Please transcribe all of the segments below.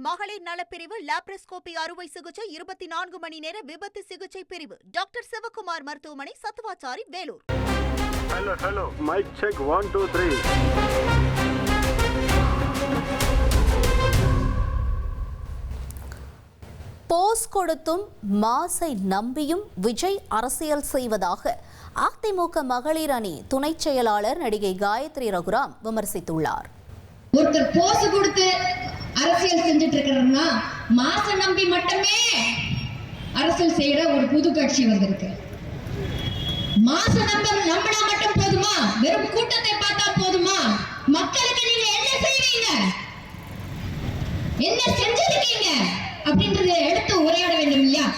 மகளிர் நலப்பிரிவு லாப்ரோஸ்கோபி அறுவை சிகிச்சை இருபத்தி நான்கு மணி நேர விபத்து சிகிச்சை பிரிவு டாக்டர் சிவகுமார் மருத்துவமனை Sathuvachari Vellore Hello, hello. Mic check one, two, three. Bose கொடுத்தும் மாசை நம்பியும் விஜய் அரசியல் செய்வதாக அதிமுக மகளிர் அணி துணைச் செயலாளர் நடிகை காயத்ரி ரகுராம் விமர்சித்துள்ளார் ஒருத்தர் போஸ் கொடுத்து அரசியல் செஞ்சுட்டு இருக்கிறோம்னா மாச நம்பி மட்டுமே அரசியல் செய்யற ஒரு புது கட்சி வந்திருக்கு. மாச நம்ப நம்பினா மட்டும் போதுமா? வெறும் கூட்டத்தை பார்த்தா போதுமா? மக்களுக்கு நீங்க என்ன செய்வீங்க? என்ன செஞ்சிருக்கீங்க? அப்படின்றத எடுத்து உரையாட வேண்டும் இல்லையா?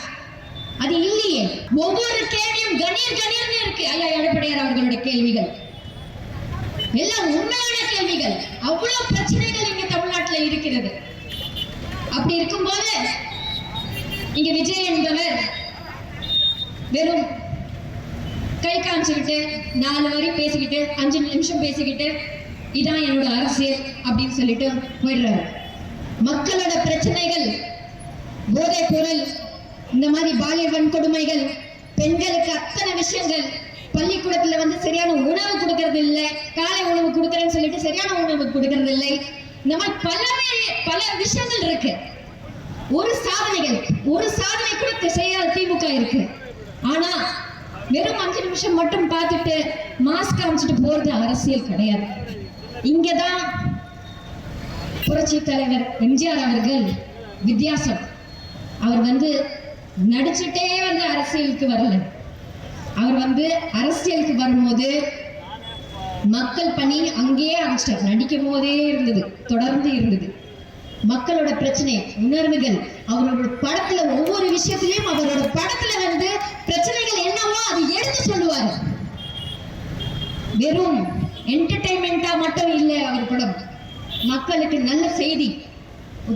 அது இல்லையே. ஒவ்வொரு கேள்வியும் கணீர் கணீர்னு இருக்கு. ஐயா எடப்பாடியார் அவர்களுடைய கேள்விகள். எல்லாம் உண்மையான கேள்விகள். அவ்வளவு பிரச்சனைகள் இங்க தமிழ்நாட்டுல இருக்கிறது. அப்படி இருக்கும்போது இங்க விஜய் என்பவர் வெறும் கை காமிச்சுக்கிட்டு நாலு வரி பேசிக்கிட்டு அஞ்சு நிமிஷம் பேசிக்கிட்டு இதான் என்னோட அரசியல் அப்படின்னு சொல்லிட்டு போயிடுறாரு. மக்களோட பிரச்சனைகள் போதை பொருள் இந்த மாதிரி பாலியல் வன்கொடுமைகள் பெண்களுக்கு அத்தனை விஷயங்கள் பள்ளிக்கூடத்துல வந்து சரியான உணவு கொடுக்கறது இல்லை காலை உணவு கொடுக்கறேன்னு சொல்லிட்டு சரியான உணவு கொடுக்கறது இல்லை நம்ம பலவே பல விஷயங்கள் இருக்கு. ஒரு சாதனைகள் ஒரு சாதனை கூட செய்யாத திமுக இருக்கு. ஆனா வெறும் அஞ்சு நிமிஷம் மட்டும் பார்த்துட்டு மாஸ்க் காமிச்சிட்டு போறது அரசியல் கிடையாது. இங்கதான் புரட்சி தலைவர் எம்ஜிஆர் அவர்கள் வித்தியாசம். அவர் வந்து நடிச்சுட்டே வந்து அரசியலுக்கு வரல. அவர் வந்து அரசியலுக்கு வரும்போது மக்கள் பணி அங்கேயே ஆரம்பிச்சிட்டார் நடிக்கும் போதே இருந்தது தொடர்ந்து இருந்தது. மக்களோட பிரச்சனை உணர்வுகள் அவரோட படத்துல ஒவ்வொரு விஷயத்திலையும் அவரோட படத்துல வந்து பிரச்சனைகள் என்னவோ அது எடுத்து சொல்லுவாரு. வெறும் என்டர்டைன்மெண்டா மட்டும் இல்லை அவர் படம். மக்களுக்கு நல்ல செய்தி.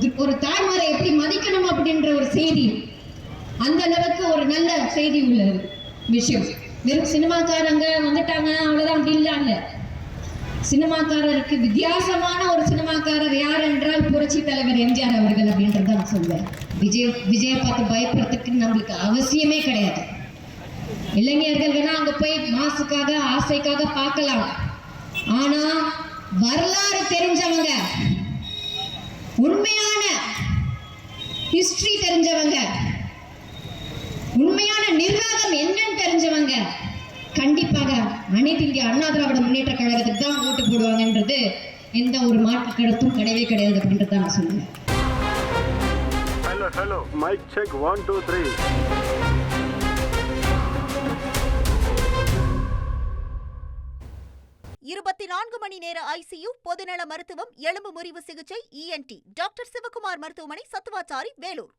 ஒரு- ஒரு தாய்மாரை எப்படி மதிக்கணும் அப்படின்ற ஒரு செய்தி. அந்த அளவுக்கு ஒரு நல்ல செய்தி உள்ள விஷயம். வெறும் சினிமாக்காரங்க வந்துட்டாங்க அவ்வளவுதான் அப்படி இல்ல. சினிமாக்காரருக்கு வித்தியாசமான ஒரு சினிமாக்காரர் யார் என்றால் புரட்சி தலைவர் எம்ஜிஆர் அவர்கள் அப்படின்றத நான் சொல்வேன். விஜய் விஜயை பார்த்து பயப்படுறதுக்கு நம்மளுக்கு அவசியமே கிடையாது. இளைஞர்கள் வேணா அங்க போய் மாசுக்காக ஆசைக்காக பார்க்கலாம். ஆனா வரலாறு தெரிஞ்சவங்க உண்மையான ஹிஸ்டரி தெரிஞ்சவங்க உண்மையான நிர்வாகம் என்னன்னு தெரிஞ்சவங்க கண்டிப்பாக அனைத்து இந்திய அண்ணா திராவிட முன்னேற்ற கழகத்துக்கு தான் ஓட்டு போடுவாங்கன்றது எந்த ஒரு மாற்று கருத்தும் கிடையவே கிடையாது அப்படின்றத நான் சொல்லுவேன் Hello, hello. Mic check one, two, three. இருபத்தி நான்கு மணி நேர ஐசியு பொதுநல மருத்துவம் எலும்பு முறிவு சிகிச்சை இஎன்டி டாக்டர் சிவகுமார் மருத்துவமனை சத்துவாச்சாரி வேலூர்